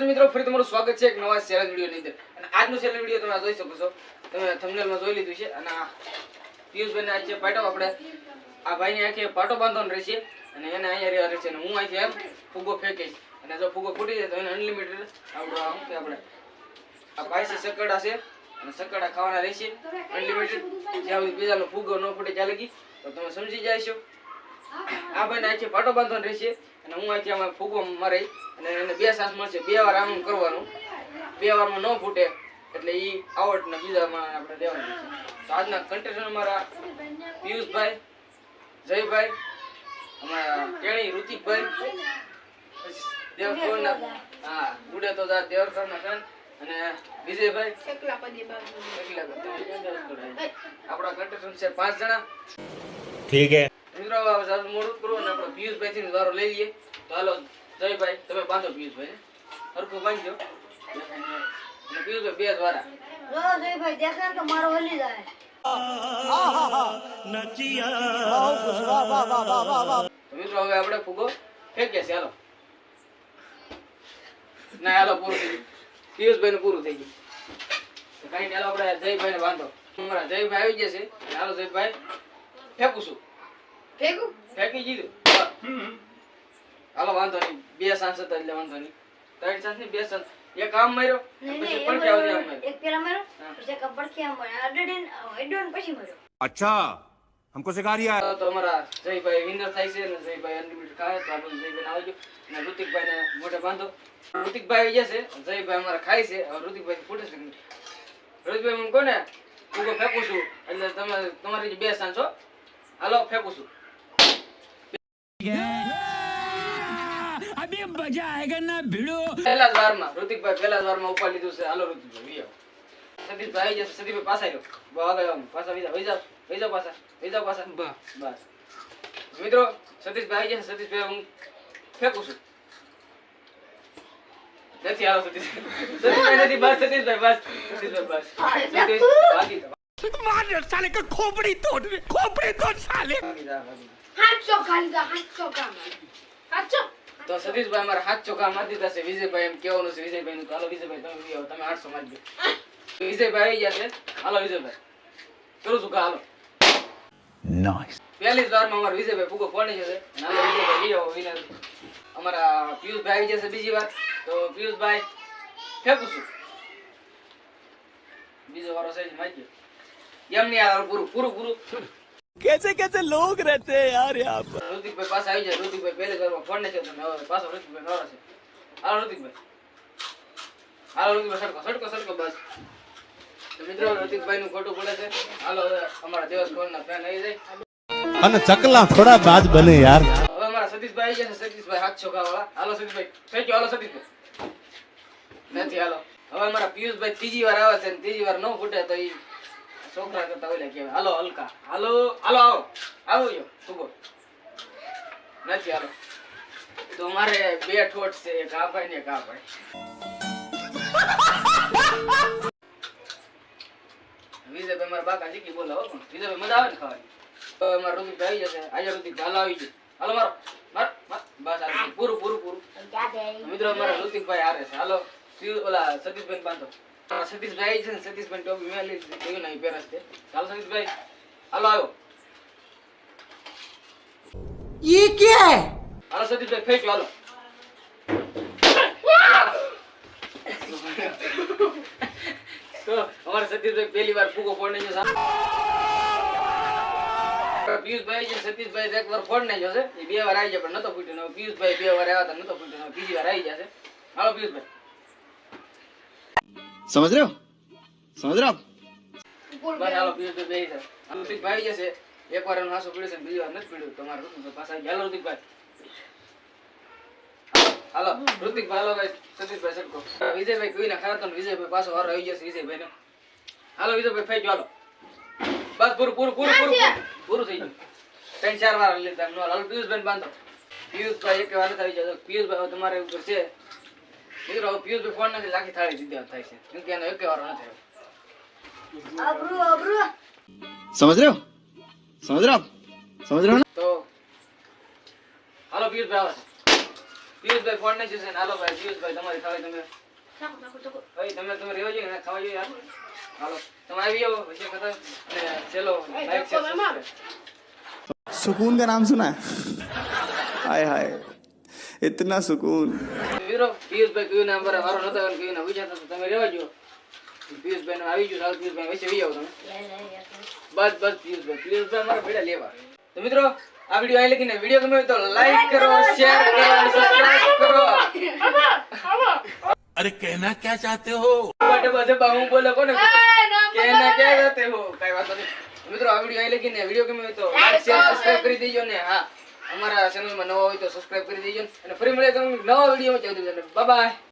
વિદ્યાર્થી મિત્રો, ફરી તમારું સ્વાગત છે એક નવા ચેલેન્જ વિડીયોની અંદર. અને આજનો સેલ વીડિયો તમે જોઈ શકો છો. તમે થંબનેલમાં જોઈ લીધું છે. અને આ પિયુષભાઈને આજે પાટો આપણે. આ ભાઈને આખી પાટો બાંધવાનો રહેશે. અને એને અહીંયા રહેવા રહેશે. અને હું અહીંથી એમ ફુગ્ગો ફેંકીશ અને જો ફૂગો ફૂટી જાય તો એને અનલિમિટેડ આપણો આમ કે આપણે? આ પાયસી સકડા છે. અને સકડા ખાવાના રહેશે. અનલિમિટેડ જ્યાં સુધી બીજાનો ફુગ્ગો ન ફૂટે ત્યાં લગી. તો તમે સમજી જાય છો આ ભાઈ નાચે પાટો બાંધવાનો રહેશે. અને હું અહીંથી અમારે ફૂગો મરાઈ અને એને બે સાસ મળશે. બે વાર આમ કરવાનું. બે વારમાં ન ફૂટે. એટલે એ આવડને બીજામાં આપણે દેવાનું તો આજના કન્ટેશન અમારા પિયુષભાઈ જયભાઈ અમારા કેણી ઋતિકભાઈ દેવકોરના હા ગુડે તો દા દેવકરના સન અને વિજયભાઈ. આપણા કન્ટેશન છે પાંચ જણા. ઠીક હે. મિત્રો હવે મોડું કરો અને આપણે પિયુષભાઈ થી વારો લઈ લઈએ. તો હાલો જયભાઈ તમે બાંધો પિયુષભાઈ. હરખું બાંધજો. અને પિયુષભાઈ બે દ્વારા જયભાઈ દેખાય તો મારો હલી જાય મિત્રો હવે આપણે ફૂગો ફેંકીએ છીએ. હાલો. ના હાલો પૂરું થઈ ગયું. પિયુષભાઈ નું પૂરું થઈ ગયું. કઈ હાલો આપણે જયભાઈ ને બાંધો જયભાઈ આવી જશે હાલો જયભાઈ ફેંકું છું. ભેગું ફેંકી દીધું હાલો વાંધો નહીં બે સાંસ હતા એટલે વાંધો નહીં ત્રણ સાંસ નહીં બે સાંસ એક આમ માર્યો નહીં પછી નહીં પડખે આવતી આમ એમ માર્યો એક પેલા માર્યો હા. પછી એક પડખે આમ માર્યો અડડીને અડ્યો ને પછી માર્યો अच्छा हमको सिखा रिया है તો અમારા જયભાઈ વિનર થાય છે અને જયભાઈ અનલિમિટેડ ખાય તો આપણે જયભાઈ આવજો અને ઋતિકભાઈ ને મોઢે બાંધો ઋતિકભાઈ આવી જશે જયભાઈ અમારા ખાય છે હવે ઋતિકભાઈ ફૂટે છે ઋતિકભાઈ હું કોને ફૂગો ફેંકું છું એટલે તમે તમારી જે બે સાંજ છો હાલો ફેંકું છું અભી મજા આયગા ના ભીડો? ઉપર લીધું છે. હાલો ઋતિકભાઈ મિત્રો સતીશભાઈ જસ સતીશભાઈ હું ફેંકું છું. નથી આવો સતીશ સતીશભાઈ નથી સતીશભાઈ બસ મારે સાલે કે ખોપડી તોડ ખોપડી તોડ સાલે લીધા હાથ ચોખા હાથ ચોક તો સતીશભાઈ અમારા હાથ ચોખા મારી દીધા વિજયભાઈ એમ કેવાનું છે. વિજયભાઈ નું હાલો વિજયભાઈ તમે બી આવો તમે આઠસો દો વિજયભાઈ આવી ગયા છે. હાલો વિજયભાઈ. કરું છું હાલો. હાલો પહેલી જ વારમાં અમારા વિજયભાઈ ફૂગો કોની જશે હાલો વિજયભાઈ લઈ આવો winner. અમારા પિયુષભાઈ આવી જશે બીજી વાર. તો પિયુષભાઈ ફેંકું છું બીજો વારો છે મારી એમ નહીં આ પૂરું પૂરું પૂરું. कैसे कैसे लोग रहते हैं यार यहाँ पर ઋતિકભાઈ પાસે આવી જાય ઋતિકભાઈ પહેલે ઘરમાં ફોન નથી તમે હવે પાછો ઋતિકભાઈ નવરા છે હાલો ઋતિકભાઈ હાલો ઋતિકભાઈ સડકો સડકો સડકો બસ તો મિત્રો ઋતિકભાઈ નું ખોટું પડે છે હાલો હવે અમારા દેવસ ખોર ના ફેન આવી જાય અને ચકલા થોડા બાજ બને યાર હવે અમારા સતીશભાઈ આવી જશે સતીશભાઈ હાથ છોકા વાળા હાલો સતીશભાઈ થઈ ગયો હાલો સતીશભાઈ નથી હાલો હવે અમારા પિયુષભાઈ ત્રીજી વાર આવે છે ને ત્રીજી વાર ન ફૂટે તો ઈ છોકરા કરતા ઓલા કહેવાય. હાલો હલકા. હાલો હાલો આવો. આવો જો ઊભો. નથી હાલો. તો મારે બે ઠોઠ છે એક આ ભાઈ ને એક આ ભાઈ. વિજયભાઈ મારા બાકા જીકી બોલાવો પણ. વિજયભાઈ મજા આવે ને ખાવાની? તો અમારા ઋતિકભાઈ આવી જશે. આજે ઋતિક હાલો આવી ગયું હાલો મારો. માર માર. બસ પૂરું પૂરું પૂરું. મિત્રો મારા ઋતિકભાઈ હારે છે. હાલો. ઓલા સતીશભાઈ બાંધો. સતીશભાઈ છે ને સતીશભાઈ ટોપી મેં લઈ જોયું નહીં પહેરસ તે? ચાલો સતીશભાઈ હાલો આવ્યો. ઈ કે? હાલો સતીશભાઈ ફેંચો હાલો. તો અમારે સતીશભાઈ પહેલી વાર ફૂગો ફોડને જો પિયુષભાઈ જે સતીશભાઈ એક વાર ફોડ નહીં જશે એ બે વાર આવી જાય પણ નતો ફૂટ્યો. પિયુષભાઈ બે વાર આવ્યા હતા નતો ફૂટ્યો. બીજી વાર આવી જશે હાલો પિયુષભાઈ. समझ रहे हो समझ रहे हो आप બસ હાલો પિયુષભાઈ બે છે હાલો ઋતિકભાઈ આવી જશે એક વાર એનું હાસુ પીડ્યું છે ને બીજી વાર નથી પીડ્યું તમારે ઋતિકભાઈ પાછા આવી ગયા. હાલો ઋતિકભાઈ હાલો ઋતિકભાઈ હાલો ભાઈ સતીશભાઈ સટકો વિજયભાઈ કોઈને ખાતો ને વિજયભાઈ પાછો વારો આવી જશે વિજયભાઈ હાલો વિજયભાઈ ફેંક હાલો બસ પૂરું પૂરું પૂરું પૂરું પૂરું. પૂરું થઈ ગયું ત્રણ ચાર વાર લીધા નો હાલો પિયુષભાઈ બાંધો પિયુષભાઈ એક વાર નથી આવી જતો પિયુષભાઈ હવે તમારે ઉપર છે મિત્રો હવે પિયુષભાઈ ફોન નથી લાખી થાળી દીધી થાય છે કેમ કે એનો એક વાર નથી આવ્યો અબરું અબરું समझ रहे हो समझ रहे हो आप समझ रहे हो ना તો હાલો પિયુષભાઈ આવે છે પિયુષભાઈ ફોન નહીં છે હાલો ભાઈ પિયુષભાઈ તમારી થાળી તમે ચાકો ચાકો ચાકો ભાઈ તમે તમે રહેવા જોઈએ ને ખાવા જોઈએ યાર હાલો તમે આવી જાઓ પછી ખતમ અને ચલો લાઈક શેર સબસ્ક્રાઇબ सुकून का नाम सुना है हाय हाय इतना सुकून વીરો પિયુષભાઈ કયું નામ બરાબર વારો નતો આવ્યો કયું વિચારતા તો તમે રહેવા જો પિયુષભાઈ આવી ગયું સારું પિયુષભાઈ વચ્ચે આવી જાવ તમે બસ બસ પિયુષભાઈ પિયુષભાઈ મારા ભેડા લેવા. તો મિત્રો આ વીડિયો અહીં લખીને વીડિયો ગમે તો લાઈક કરો શેર કરો સબસ્ક્રાઇબ કરો. અરે કહેના ક્યા ચાહતે હો? બટ બસ બહુ બોલો કોને કહેના ક્યા ચાહતે હો? કઈ વાત નથી મિત્રો આ વીડિયો અહીં લખીને વીડિયો ગમે તો લાઈક શેર સબસ્ક્રાઇબ કરી દેજો ને હા. અમારા ચેનલમાં નવા હોય તો સબસ્ક્રાઇબ કરી દેજો અને ફરી મળીએ તમને નવા વિડીયોમાં ચાલુ બાય